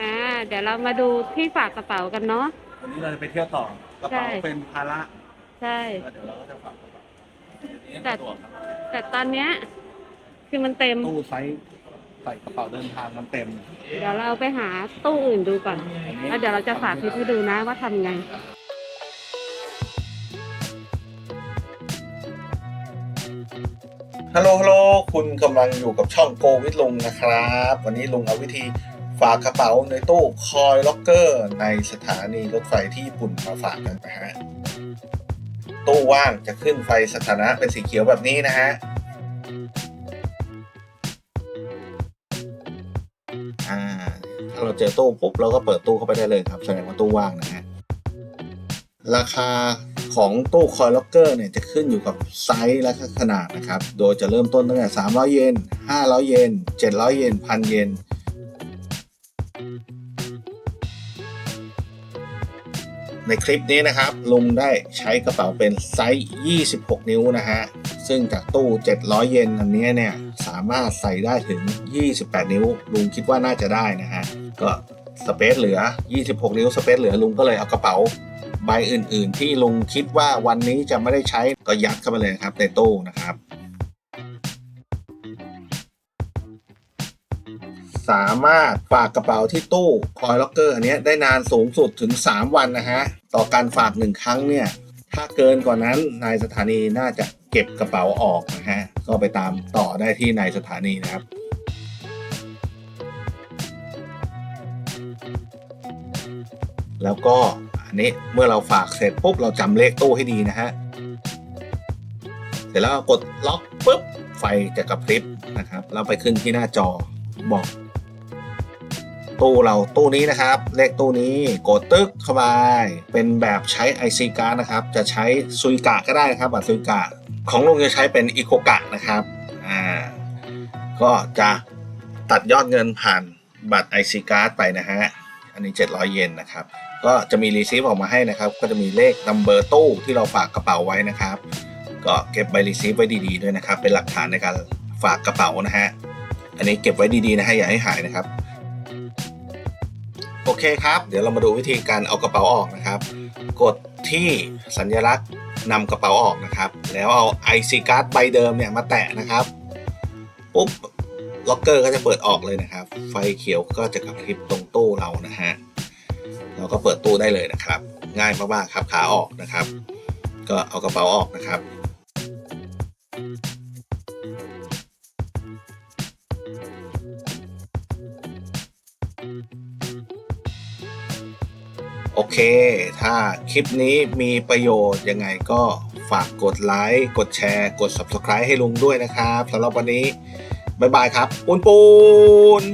อ่าเดี๋ยวเรามาดูที่ฝากกระเป๋ากันเนาะ วันนี้เราจะไปเที่ยวต่อกระเป๋าใช่ เป็นภาระใช่ แล้วเดี๋ยวเราก็จะฝากกระเป๋าอันนี้แต่สะดวกครับแต่ตอนเนี้ยคือมันเต็ม ตู้ไซส์ใส่กระเป๋าเดินทางมันเต็มเดี๋ยวเราไปหาตู้อื่นดูก่อน แล้วเดี๋ยวเราจะฝากคลิปให้ดูนะว่าทำไง ฮัลโหลฮัลโหลคุณกำลังอยู่กับช่องโกวิทลุงนะครับ วันนี้ลุงเอาวิธี ฝากกระเป๋าในตู้คอยล็อกเกอร์ ในสถานีรถไฟที่ญี่ปุ่นมาฝากกันนะฮะตู้ว่างจะขึ้นไฟสถานะเป็นสีเขียวแบบนี้นะฮะอ่าถ้าเราเจอตู้ปุ๊บเราก็เปิดตู้เข้าไปได้เลยครับแสดงว่าตู้ว่างนะฮะราคาของตู้คอยล็อกเกอร์เนี่ยจะขึ้นอยู่กับไซส์และขนาดนะครับ โดยจะเริ่มต้นตั้งแต่ 300 เยน 500 เยน 700 เยน 1,000 เยน ในคลิปนี้นะครับ ลุงได้ใช้กระเป๋าเป็นไซส์ 26 นิ้วนะฮะ ซึ่งจากตู้ 700 เยนอันนี้เนี่ย สามารถใส่ได้ถึง 28 นิ้ว ลุงคิดว่าน่าจะได้นะฮะ ก็สเปซเหลือ 26 นิ้วสเปซเหลือลุงก็เลยเอากระเป๋าใบอื่น ๆ ที่ลุงคิดว่าวันนี้จะไม่ได้ใช้ก็ยัดเข้าไปเลยนะครับในตู้นะครับ สามารถฝากกระเป๋าที่ตู้คอยล็อกเกอร์อันนี้ได้นานสูงสุดถึง 3 วันนะฮะ ต่อการฝาก 1 ครั้งเนี่ย ถ้าเกินกว่านั้นนายสถานีน่าจะเก็บกระเป๋าออกนะฮะ ก็ไปตามต่อได้ที่นายสถานีนะครับแล้วก็อันนี้เมื่อเราฝากเสร็จปุ๊บเราจำเลขตู้ให้ดีนะฮะ เสร็จแล้วกดล็อกปุ๊บไฟจะกระพริบนะครับ เราไปขึ้นที่หน้าจอบอก ตู้เราตู้นี้นะครับ เลขตู้นี้กดตึ๊กเข้าไปเป็นแบบใช้ IC card นะครับ จะใช้ซุยกะก็ได้นะครับบัตรซุยกะ ของลุงจะใช้เป็นอีโคกะนะครับอ่าก็จะตัดยอดเงินผ่านบัตร IC card ไปนะฮะอันนี้ 700 เยนนะครับ ก็จะมีรีซีฟออกมาให้นะครับ ก็จะมีเลขนัมเบอร์ตู้ที่เราฝากกระเป๋าไว้นะครับ ก็เก็บใบรีซีฟไว้ดีๆด้วยนะครับ เป็นหลักฐานในการฝากกระเป๋านะฮะ อันนี้เก็บไว้ดีๆนะฮะอย่าให้หายนะครับ โอเคครับ เดี๋ยวเรามาดูวิธีการเอากระเป๋าออกนะครับ กดที่สัญลักษณ์นำกระเป๋าออกนะครับ แล้วเอา IC card ใบเดิมเนี่ยมาแตะนะครับปุ๊บล็อกเกอร์ก็จะเปิดออกเลยนะครับ ไฟเขียวก็จะกระพริบตรงตู้เรานะฮะเราก็เปิดตู้ได้เลยนะครับ ง่ายมากๆครับขาออกนะครับ ก็เอากระเป๋าออกนะครับ โอเค ถ้าคลิปนี้มีประโยชน์ยังไงก็ฝากกดไลค์ กดแชร์ กด Subscribe ให้ลุงด้วยนะครับสำหรับวันนี้ บ๊ายบายครับ ปูนปูน